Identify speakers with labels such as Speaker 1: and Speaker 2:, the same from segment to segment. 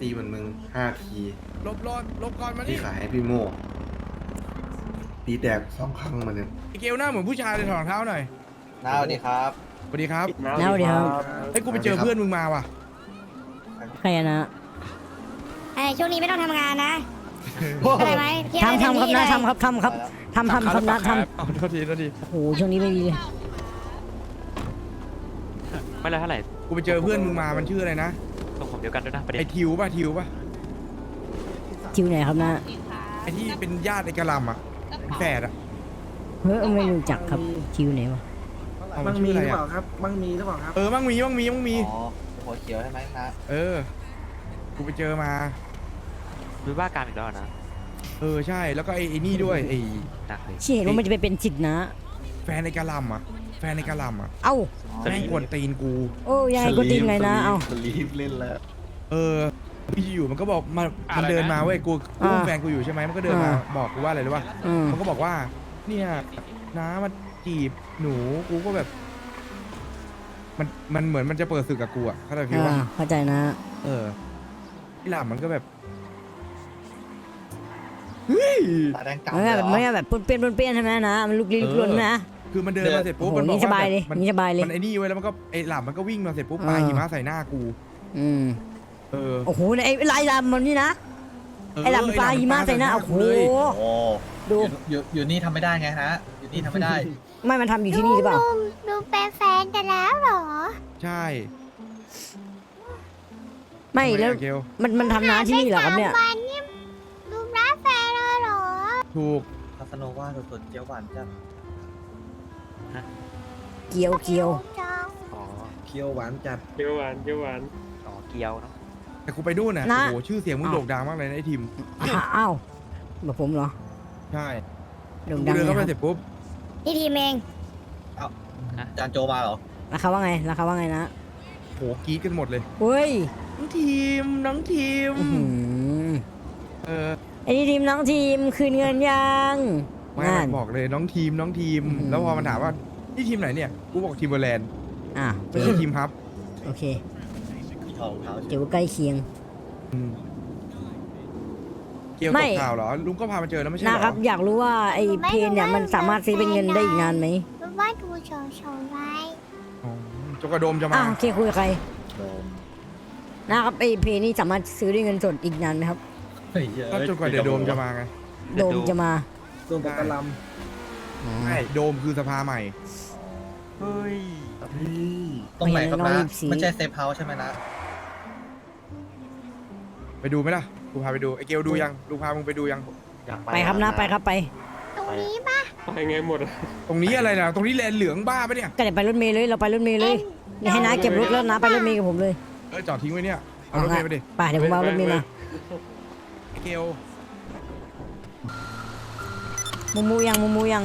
Speaker 1: ตีเหมือนมึงห้าที
Speaker 2: ลบรอดลบก่อนมา
Speaker 1: ที่
Speaker 2: นี่
Speaker 1: ขายให้พี่โม่ตีแตกสองครั้งมาเนี่ย
Speaker 2: ไอเกลหน้าเหมือนผู้ชายเลยถอดรองเท้าหน่อย
Speaker 3: น้าสวัสดีครับ
Speaker 2: สวัสดีครับ
Speaker 4: แล้วเดี๋ยว
Speaker 2: ไอ้ยกูไปเจอเพื่อนมึงมาว่ะ
Speaker 4: ใครอะนะ
Speaker 5: ไอ้ช่วงนี้ไม่ต้องทำงานนะอะไรไหมเที่ยว
Speaker 4: ทำทำครับ
Speaker 5: เต็ม
Speaker 4: นะ
Speaker 5: ที่เลย
Speaker 4: ทำครับทำครับทำทำครับนะท
Speaker 2: เอาโทษทีโทษทีำ
Speaker 4: โอ้โหช่วงนี้ไม่ดีเลย
Speaker 6: ไม่ละเท่าไหร่
Speaker 2: กูไปเจอเพื่อนมึงมามันชื่ออะไรนะ
Speaker 6: ตรงผมเดียวกันด้วยนะประเด็
Speaker 2: ไอ้
Speaker 6: น
Speaker 2: ทิวป่ะทิวป่ะ
Speaker 4: คิวไหนครับนะ
Speaker 2: ไอ้ที่เป็นญาติไอ้กะหลำอะเป็นแฝดอะ
Speaker 4: เฮ้ยไม่รู้จักครับคิวไหนวะ
Speaker 2: เอา
Speaker 7: มั
Speaker 2: มัน
Speaker 7: ง
Speaker 2: ชื่
Speaker 7: มี
Speaker 2: อ
Speaker 7: ห
Speaker 2: อะไร
Speaker 7: รือเป
Speaker 2: อะ
Speaker 7: ล่าครับ มังมีหรือเปล่าครับ
Speaker 2: เออมั่งมีมั่งมีมั่งมี
Speaker 3: อ๋อหัวเขียวใช่ไหมนะ
Speaker 2: เออ กูไปเจอมา
Speaker 6: วิว่าการอีกแล้วนะ
Speaker 2: เออใช่แล้วก็ไอ้ไอ้นี่ด้วยไอ้
Speaker 6: หนักเลย
Speaker 4: ที่เห็นว่ามันจะไปเป็นจิตนะ
Speaker 2: แฟนไอ้กะหลำอะ แฟนไอ้กะหลำอะ
Speaker 4: เอ้า
Speaker 2: แม่งกวนตีนกู
Speaker 4: โอ้ยังไงก็ตีนไงนะ เอ้า
Speaker 1: สลีฟเล่นแล้ว
Speaker 2: เออพี่อยู่มันก็บอกมามันเดินมาเว้ยกูกู
Speaker 4: อ่า
Speaker 2: แฟนกูอยู่ใช่ไหมมันก็เดินมา
Speaker 4: อ่า
Speaker 2: บอกกูว่าอะไรรู้ป่ะ
Speaker 4: อืม
Speaker 2: มันก็บอกว่า เนี่ยน้ามาจีบหนูกูก็แบบ มันมันเหมือนมันจะเปิดศึกกับกูอะเข้าใจพี่
Speaker 4: อ่า
Speaker 2: ว่า
Speaker 4: เข้าใจนะ
Speaker 2: เออพี่หลามมันก็แบบเฮ้ย
Speaker 3: ตาแดงกำ
Speaker 4: มัน
Speaker 3: เล
Speaker 4: ก็
Speaker 3: ย
Speaker 4: แบบ
Speaker 3: เหร
Speaker 4: มัน
Speaker 3: อ
Speaker 4: ก็แบบปุ้นเปี้ยนปุ้นเปี้ยนใช่ไหมนะ มันลุกลี้ลุกลนนะ
Speaker 2: คือมันเดินมาเสร็จ
Speaker 4: โอ้
Speaker 2: ปุ๊บ
Speaker 4: โห
Speaker 2: มันบอ
Speaker 4: นี่
Speaker 2: ก
Speaker 4: ส
Speaker 2: ว่า
Speaker 4: บายเลย
Speaker 2: แบบมัน
Speaker 4: นี่สบายเลย
Speaker 2: มันไอ้นี่ไว้ยแล้วมันก็ไอ้หลามมันก็วิ่งมาเสร็จปุ๊บปา
Speaker 4: อ่า
Speaker 2: หิมะใส่หน้ากู
Speaker 4: อืม
Speaker 2: เออ
Speaker 4: โอ้โหไอ้ลายดำมันนี่นะ
Speaker 2: เออ
Speaker 4: ไอ้ลำปลาหิมะใส่หน้าโอ้โห
Speaker 2: เลย
Speaker 3: โอ้
Speaker 4: ดู
Speaker 3: อยู่อยู่อยู่นี่ทำไม่ได้ไงนะอยู่นี่ทำไม่ได้
Speaker 4: ไม่มันทำอยู่ที่นี่หรือเปล่า
Speaker 5: ลุงลุงเป็นแฟนกันแล้วเหรอ
Speaker 2: ใช่
Speaker 4: ไม่แล้ว
Speaker 2: ทำอะเกล
Speaker 4: มันมันทำน้าที่นี่เหรอครับเนี่ย
Speaker 5: สามวันนี่ลุงรักแฟนเลยเหรอ
Speaker 2: ถูก
Speaker 3: คาสโนว่าสุดๆเจียวหวานจัด
Speaker 4: เกียวเกียว
Speaker 5: จัง
Speaker 6: อ๋อ
Speaker 7: เคียวหวานจัด
Speaker 8: เกี๊ยวหวานเกี๊ยวหวาน
Speaker 6: อ๋อเกียวเนาะ
Speaker 2: แต่กูไปนู่นน่ะ
Speaker 4: นะ
Speaker 2: โอ้โหชื่อเสียงมึงโด่งดังมากเลยนะไอ้ทีม
Speaker 4: อะอ้าวแบบผมเหรอ
Speaker 2: ใช่
Speaker 4: โด่ง
Speaker 2: กู
Speaker 4: ดัง
Speaker 2: เดิน
Speaker 4: เล
Speaker 2: เข้าย
Speaker 4: ค
Speaker 2: ไป
Speaker 4: รับ
Speaker 2: เสร็จปุ๊บ
Speaker 5: นี่ทีมเอง
Speaker 3: จานโจมาเหรอ
Speaker 4: ราคาว่าไงราคาว่าไงนะ
Speaker 2: โหกรีดกันหมดเลย
Speaker 4: เฮ้ย
Speaker 2: น้องทีมน้องทีม
Speaker 4: อื้อหือ
Speaker 2: เออ
Speaker 4: ไอ้นี่ทีมน้องทีมคืนเงินยัง
Speaker 2: ไม่
Speaker 4: นั่
Speaker 2: มันนบอกเลยน้องทีมน้องทีม
Speaker 4: อืม
Speaker 2: แล้วพอมันถามว่านี่ทีมไหนเนี่ยกูบอกทีมเบอร์แลนด์
Speaker 4: อะ
Speaker 2: ไม่ใช่ทีมฮับ
Speaker 4: โอเค
Speaker 3: มี ทองเท้า
Speaker 4: เดี๋ยวใกล้เคียง
Speaker 2: อืมเกี่ยว
Speaker 4: ไม่
Speaker 2: กับข่าวเหรอ ลุงก็พามาเจอแล้วไม่ใช่เหร
Speaker 4: นะ
Speaker 2: อ
Speaker 4: ครับ อยากรู้ว่าไอ้เพนเนี่ยมันสามารถซื้อเป็นเงินได้อีกนานไหม
Speaker 5: ลุงว่าดูโชว์โชว์ไว้
Speaker 2: อ๋อจกกระโดมจะ
Speaker 4: อะ
Speaker 2: มา
Speaker 4: โอเคคุยกับใคร
Speaker 3: โดม
Speaker 4: นะครับไอ้เพนนี่สามารถซื้อด้วยเงินสดอีกนานไหมครับ
Speaker 3: เฮ้ยเยอะ
Speaker 2: ก็จนกว่าเดี๋ยวโดมจะมาไง
Speaker 4: โดมจะมา
Speaker 7: รวมกับกะหล
Speaker 4: อ๋อ
Speaker 2: ใช่โดมคือสภาใหม่
Speaker 6: เฮ้ย
Speaker 3: ตรงไหนครับ
Speaker 4: ไม่
Speaker 3: นะ
Speaker 4: เห็นน้องรีบสี
Speaker 3: ไม่ใช่เซฟเฮาส์ใช่ไหมนะ
Speaker 2: ไปดูไหมล่ะกูพาไปดูไอเกลดูยังลุงพามึงไปดูยัง
Speaker 3: อยาก
Speaker 4: ไปครับนะไปครับไป
Speaker 5: ตรงนี้ปะ
Speaker 8: ไปไงหมดอะ
Speaker 2: ตรงนี้อะไรนะตรงนี้แลนเหลืองบ้าปะเนี่ย
Speaker 4: ก็เดี๋ยวไปรถเมล์เลยเราไปรถเมล์เลยนี่ให้น้าเก็บรถแล้วน้าไปรถเมล์กับผมเลย
Speaker 2: เออจอดทิ้งไว้เนี่ยเอารถเมล์ไปดิ
Speaker 4: ไปเดี๋ยวผมเอารถเมล์มา
Speaker 2: ไอเกล
Speaker 4: มูมูยังมูมูยัง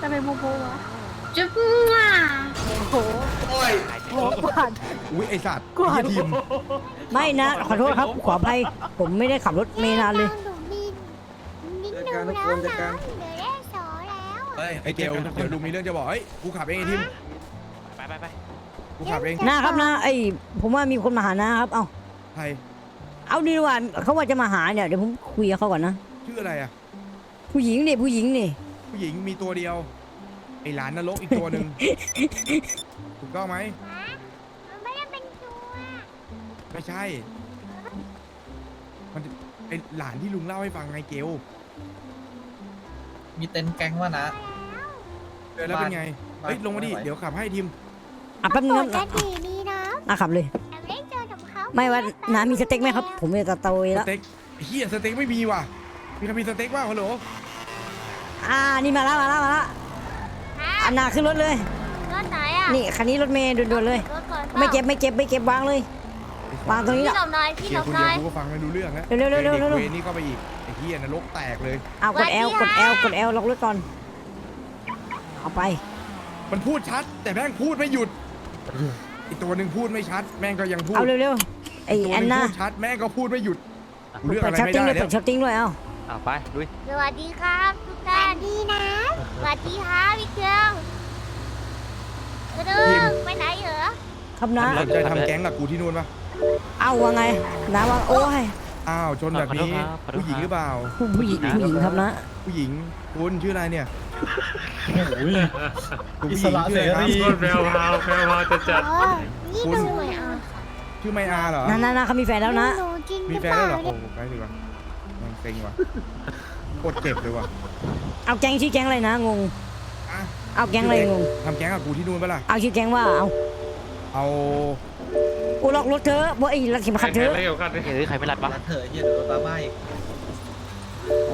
Speaker 5: จะไปบูบูเหรอจุ๊บว่ะ
Speaker 2: อุ้ยไอสัตว์
Speaker 4: กวาด
Speaker 2: ไอ้เหี้ยทีม
Speaker 4: ไม่นะ ขอโทษครับ ขออภัยผมไม่ได้ขับรถเมล์นานเลย
Speaker 5: หนูมีนิดำนึ
Speaker 7: จัด
Speaker 5: ง
Speaker 7: การทุก
Speaker 5: แล้
Speaker 7: ควนจัด
Speaker 5: นะ
Speaker 7: การ
Speaker 5: เหลือได้สองแล้วอะ
Speaker 2: เฮ้ยไอเกลเดี๋ยวลุงมีเรื่องจะบอกเฮ้ยกูขับเองไอทีม
Speaker 6: ไปไปไป
Speaker 2: กูขับเอง
Speaker 4: นะครับนะไอ้ผมว่ามีคนมาหานะครับ เอา
Speaker 2: ใคร
Speaker 4: เอาดีกว่าเขาว่าจะมาหาเนี่ยเดี๋ยวผมคุยกับเขาก่อนนะ
Speaker 2: ชื่ออะไรอะ
Speaker 4: ผู้หญิงนี่ผู้หญิงนี่
Speaker 2: ผู้หญิงมีตัวเดียว ไอหลานนรกอีกตัวหนึ่ง ถูกต้องไหม
Speaker 5: ไม่
Speaker 2: ใช่ มันไอหลานที่ลุงเล่าให้ฟังไงเกล
Speaker 3: มีเต็นท์แก๊งว่านะ
Speaker 2: เจอแล้วเป็นไง
Speaker 3: บ้าน
Speaker 2: เฮ้ย ลงมาดิ
Speaker 3: ไม่ไหว
Speaker 2: เดี๋ยวขับให้ทีม
Speaker 4: อะแป๊บนึ
Speaker 5: ป
Speaker 4: ง
Speaker 5: ก
Speaker 4: ครับ
Speaker 5: ติดีนะ
Speaker 4: อะขับเลย
Speaker 5: แต่ไม่ได้เจอกับเขา
Speaker 4: ไม่ว่าน้ามีสเต็กไหมครับ ผมจะตะโตย
Speaker 2: ส
Speaker 4: แล้ว
Speaker 2: เต็กไอ้เฮียสเต็กไม่มีว่ะ มีใครมีสเต็กบ้างฮัลโหล
Speaker 4: อ่า นี่มาแล้วมาแล้วมาแล้ว
Speaker 5: ฮะ
Speaker 4: อันนาขึ้นรถเลย
Speaker 5: รถไหนอะ
Speaker 4: นี่คันนี้รถเมย์ด่วนๆเลย
Speaker 5: รถก่อน
Speaker 4: ไม่เก็บไม่เก็บไม่เก็บวางเลย วางตรงนี้
Speaker 5: พี่
Speaker 4: แหละ
Speaker 5: หลบหน่อยพี่
Speaker 2: เกี
Speaker 5: ห
Speaker 2: ย
Speaker 5: ล
Speaker 2: ร์
Speaker 5: บ
Speaker 2: คน
Speaker 5: ห
Speaker 2: เดี
Speaker 5: น่
Speaker 2: ย
Speaker 5: อ
Speaker 2: วย กูก็ฟังไม่รู้เรื่องแล้ว
Speaker 4: เร็วๆเร็วๆ
Speaker 2: ด็ก
Speaker 4: เร็วๆ
Speaker 2: เวรนี่เข้าไปอีกไอ้เฮียนรกแตกเลย
Speaker 4: เอากดแอลกดแอลกดแอลล็อกรถก่อน เอาไป
Speaker 2: มันพูดชัด แต่แม่งพูดไม่หยุดอีกตัวหนึ่งพูดไม่ชัด แม่งก็ยังพูด
Speaker 4: เอาเร็วๆ ไอ้
Speaker 2: ตัว
Speaker 4: แอน
Speaker 2: หนึ่ง
Speaker 4: นา
Speaker 2: พูดชัดแม่งก็พูดไม่หยุดกูเลือก
Speaker 4: เปิ
Speaker 2: อะ
Speaker 4: ด
Speaker 2: ไร
Speaker 4: ช็อต
Speaker 2: ไม่
Speaker 4: ติ้ง
Speaker 2: ได้
Speaker 4: ด้วย
Speaker 2: แล้
Speaker 4: เปิ
Speaker 2: ว
Speaker 4: ดช็อตติ้งด้วย เอ้า
Speaker 6: เอาไปลุย
Speaker 5: สวัสดีครับทุกท่านดีนะ สวัสดีครับพี่เครื่องกระดึงไปไหนเหรอ
Speaker 4: ครับนะ
Speaker 2: สนใจทำแก๊งกับกูที่นู่นปะ
Speaker 5: ท
Speaker 4: เอาว่าไงนะว่าโอ้ย
Speaker 2: อ้าวชนแบบนี้ผู้หญิงหรือเปล่า
Speaker 4: ผู้ผู้หญิงผู้หญิงครับนะ
Speaker 2: ผู้หญิงคุณชื่ออะไรเนี่ย
Speaker 3: โอ้ย
Speaker 2: คุณ
Speaker 3: อิ
Speaker 2: ผู้ห
Speaker 3: ส
Speaker 2: ญิง
Speaker 3: ระ
Speaker 2: ชื่ออะไรครับ
Speaker 3: เสรี
Speaker 8: โคตรแวววาวแวววาวจะจัด
Speaker 5: อ๋อนี่
Speaker 2: คุณ
Speaker 5: ดูอะ
Speaker 2: ชื่อไมอาเหรอ
Speaker 4: นั่นนั่นเขามีแฟนแล้วนะ
Speaker 5: หนูจริงห
Speaker 2: มี
Speaker 5: รือ
Speaker 2: แฟ
Speaker 5: เป
Speaker 2: น
Speaker 5: ล่า
Speaker 2: แล้วเหรอ
Speaker 5: เนี่ย
Speaker 2: โอ้ไปดีกว่ามันเซ็งว่ะโคตรเจ็บเลยว่ะ
Speaker 4: เอาแก๊งชื่อแก๊งอะไรนะงง
Speaker 2: อะ
Speaker 4: เอาแก๊งอะไรงง
Speaker 2: ทำแก๊งกับกูที่นู่นปะล่ะ
Speaker 4: เอาชื่อแก๊งว่าเอา
Speaker 2: เอา
Speaker 4: อ้ล็อกรถเธอะว่าไอ้รักเข็มขัดเธอ
Speaker 8: วเกี่ยวกัน
Speaker 6: เฮ้ยใครไม่รัดวะ
Speaker 3: รัดเถอะเฮียเดี๋ยวโดนดราม่าอีก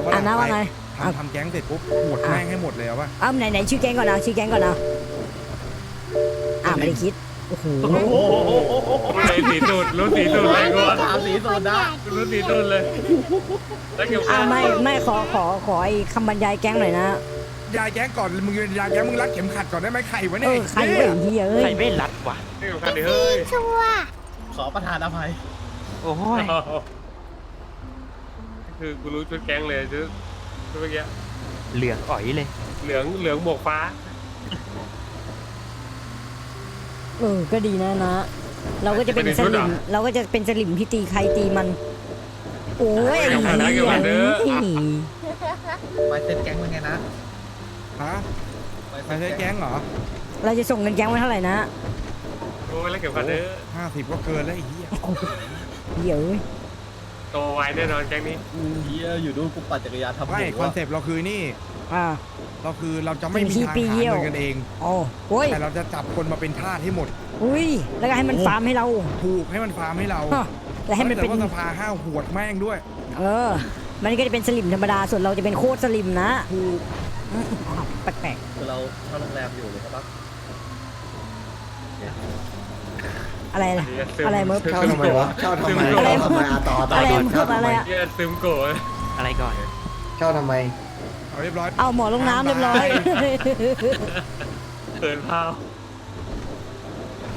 Speaker 2: เปล่
Speaker 4: อ่านะว่าไง
Speaker 2: ทำทำแก๊งเสร็จปุ๊บหวดแม่งให้หมดเลยเอาปะ
Speaker 4: เอาไหนไหนชื่อแก๊งก่อนนะชื่อแก๊งก่อนนะอ่าไม่ได้คิดโอ้โห
Speaker 8: เลยสีสูตรรู้สีสูตรเลยกูว่า
Speaker 3: ถามสีโซดา
Speaker 8: รู้สีสูตรเลยแล้วเกี่ยวกั
Speaker 4: อ่านไม่ไม่ขอขอขอไอ้คำบรรยายแก๊งหน่อยนะ
Speaker 2: ยาแก๊งก่อนมึงยายแก๊งมึงรัดเข็มขัดก่อนได้ไหมไข่วะ
Speaker 4: เอ
Speaker 2: เนี่ย
Speaker 4: อใครเว้ยเฮียเอ้
Speaker 6: ใคร
Speaker 4: ย
Speaker 6: ไม่รัดวะ
Speaker 8: เกี่ยวกันดิเฮ้ย
Speaker 5: ชัวร์
Speaker 3: ขอประทานอภัย
Speaker 6: โอ้ย
Speaker 8: คือกูรู้ชุดแก๊งเลยชุดชุดเมื่อกี้
Speaker 6: เหลืองอ๋อยเลย
Speaker 8: เหลืองเหลืองหมวกฟ้า
Speaker 4: เออ ก็ดีนะนะ เราก็จะเป็นสลิม เราก็จะเป็นสลิมที่ตีใครตีมัน โอ้ยไอ้เหี้ย
Speaker 3: ไปเต้นแก๊งเป็นไงนะ
Speaker 2: ฮะไม่ใช่แก๊งเหรอ
Speaker 4: เราจะส่งเงินแก๊งไว้เท่าไหร่นะ
Speaker 8: โอ้ยแล้วเกี่ยวกันเด้อ
Speaker 2: ห้าสิบก็เกินแล้วไอ้เหี้ย
Speaker 4: เดี๋ยวเอ้ย
Speaker 8: โตไวแน่นอนแก๊งนี้
Speaker 3: เฮียอยู่ดูกูปั่นจักรยานทำ
Speaker 2: ไม่คอนเซปต์เราคือนี่
Speaker 4: อ่า
Speaker 2: เราคือเราจะไม่มี
Speaker 4: เป็นที่
Speaker 2: ทาง
Speaker 4: ปี
Speaker 2: หา
Speaker 4: เยี่ยว
Speaker 2: เงินกันเอง
Speaker 4: โอ้โอ้ย
Speaker 2: แต่เราจะจับคนมาเป็นทาสให้หมด
Speaker 4: อุ้ย แล้วก็ให้มันฟาร์มให้เรา
Speaker 2: ถูกให้มันฟาร์มให้เรา
Speaker 4: ฮะแล้วให้มันเป็น
Speaker 2: แต่ว่าสภาห้าวหวดแม่งด้วย
Speaker 4: เออ มันก็จะเป็นสลิมธรรมดา ส่วนเราจะเป็นโคตรสลิมนะ
Speaker 2: ถูก
Speaker 4: อืมอ้าวแปลก
Speaker 3: คือเราเข้าโรงแรมอยู่เลยครับ
Speaker 4: ๆ อะไรล่ะอะไรเมิร์ฟ
Speaker 1: เช่าทำไมวะเช่าทำไม
Speaker 8: ซึ
Speaker 1: เช่าทำไมอะต่อต่อ
Speaker 4: อะไร
Speaker 1: ก่อน
Speaker 4: เมิ
Speaker 1: เช่า
Speaker 4: ร์ฟ
Speaker 1: ทำ
Speaker 4: อะ
Speaker 1: ไม
Speaker 4: ไรอะ
Speaker 8: เฮียซึมโกะ
Speaker 6: อะไรก่อน
Speaker 1: เช่าทำไม
Speaker 2: เอาเรียบร้อย
Speaker 4: เอาหมอลงน้ำเรียบร้อย
Speaker 8: เขินพาว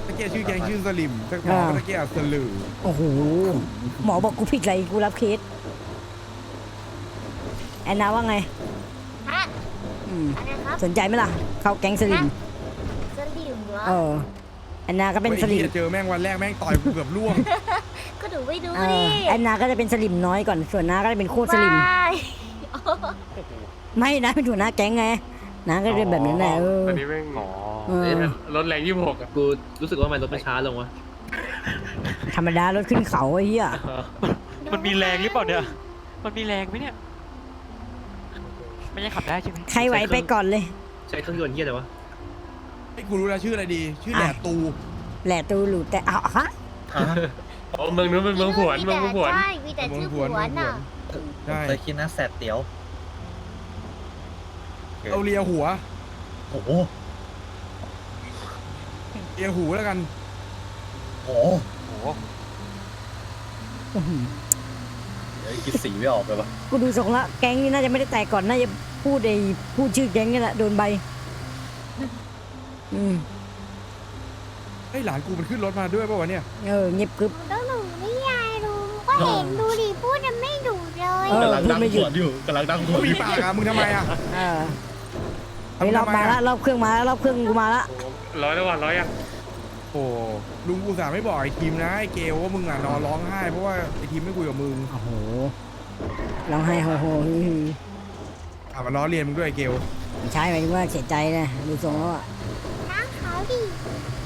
Speaker 2: ตะเกียชื่อแกงชื่อสลิมตะหมอตะเกียสลือ
Speaker 4: โอ้โหหมอบอกกูผิดอะไรกูรับเคสแอนนาว่าไง
Speaker 5: ฮะ
Speaker 4: อืม
Speaker 5: อะไรครับ
Speaker 4: สนใจไหมล่ะ เข้าแก๊งสลิม
Speaker 5: สลิมเหรอ
Speaker 4: เออ แอนนาก็เป็นสลิม
Speaker 2: ไอ้หี้ยเจอแม่งวันแรกแม่งต่อยกูเกือบล่วง
Speaker 5: ก็ดูไม่ดู
Speaker 4: เอ
Speaker 5: ดิ
Speaker 4: อแอนนาก็จะเป็นสลิมน้อยก่อน ส่วนน้าก็จะเป็นโคตรสลิม
Speaker 5: ว้าย
Speaker 4: ไม่นะเป็นหัวหน้าแก๊งไงน้าก็จะเป็นแบบนั้นแหละเออ
Speaker 8: ตอนนี้แม่ง
Speaker 6: อ๋อ
Speaker 4: เออ
Speaker 8: รถแรงยี่สิบหกอะ
Speaker 3: กูรู้สึกว่ามันรถมันช้าลงวะ
Speaker 4: ธรรมดารถขึ้นเขาไอ้เหี้ย
Speaker 6: มันมีแรงหรือเปล่าเนี่ย มันมีแรงไหมเนี่ยไม่ยังขับได้ใช่ไหม
Speaker 4: ใครไหวไปก่อนเลย
Speaker 3: ใช้เครื่องยนต์เฮียอะไรวะ
Speaker 2: ไอ้กูรู้แล้วชื่ออะไรดี ชื่อแหลตู
Speaker 4: แหละตูหลุดแต่อ้าวฮะ
Speaker 8: โอ้เมืองนู้นเป็นเมืองผวนเมืองผวน
Speaker 5: ใช่มีแต่ชื่อผวนน่ะ
Speaker 2: ใช่
Speaker 3: เคยคิดนะแสบเตี๋ยว
Speaker 2: เอาเลียหัว
Speaker 3: โอ้โห
Speaker 2: เลียหูแล้วกัน
Speaker 3: โอ้โห
Speaker 6: โอ้โห
Speaker 4: อื้อหือ
Speaker 3: เดี๋ยวคิดสีไม่ออกเลยวะ
Speaker 4: กูดูทรงละแก๊งนี้น่าจะไม่ได้แตกก่อนน่าจะพูดไอ้พูดชื่อแก๊งนี่แหละโดนใบ อืม
Speaker 2: ไอ้ยหลานกูมันขึ้นรถมาด้วยป่าวะเนี่ย
Speaker 4: เออเงียบกึบ
Speaker 5: ต้องหนูไม่ยายรู้ก็เห็นดูดิพูดยังไม่ดุเลย
Speaker 4: เออ
Speaker 3: กำลัง
Speaker 4: พูด
Speaker 3: ดัง
Speaker 4: ไม่ห
Speaker 3: ข
Speaker 4: ยุ
Speaker 3: ว
Speaker 4: ด
Speaker 3: ดอยู่กำลังดังข
Speaker 2: มึ
Speaker 3: ว
Speaker 2: ง
Speaker 3: ดอ
Speaker 2: มี
Speaker 3: ยู่
Speaker 2: ปากอะมึงทำไมอะ
Speaker 4: เออไอ้ยรอบมาละรอบเครื่องมาแล้วรอบเครื่องกูมาละ
Speaker 8: ร้อยแล้ววันร้อยยัง
Speaker 2: โอ้ลุงกูสาไม่บอกไอ้ทีมนะไอ้เกลว่ามึงอะนอนร้องไห้เพราะว่าไอ้ทีมไม่คุยกับมึง
Speaker 4: โอ้โหร้องไห้โฮโฮฮือฮือ
Speaker 2: อะมาล้อเลียนมึงด้วยไอ้เกล
Speaker 4: ใช่หมายถึงว่าเสียใจนะดูทรงแล้วอะ
Speaker 5: น้าเขาดิ
Speaker 2: เ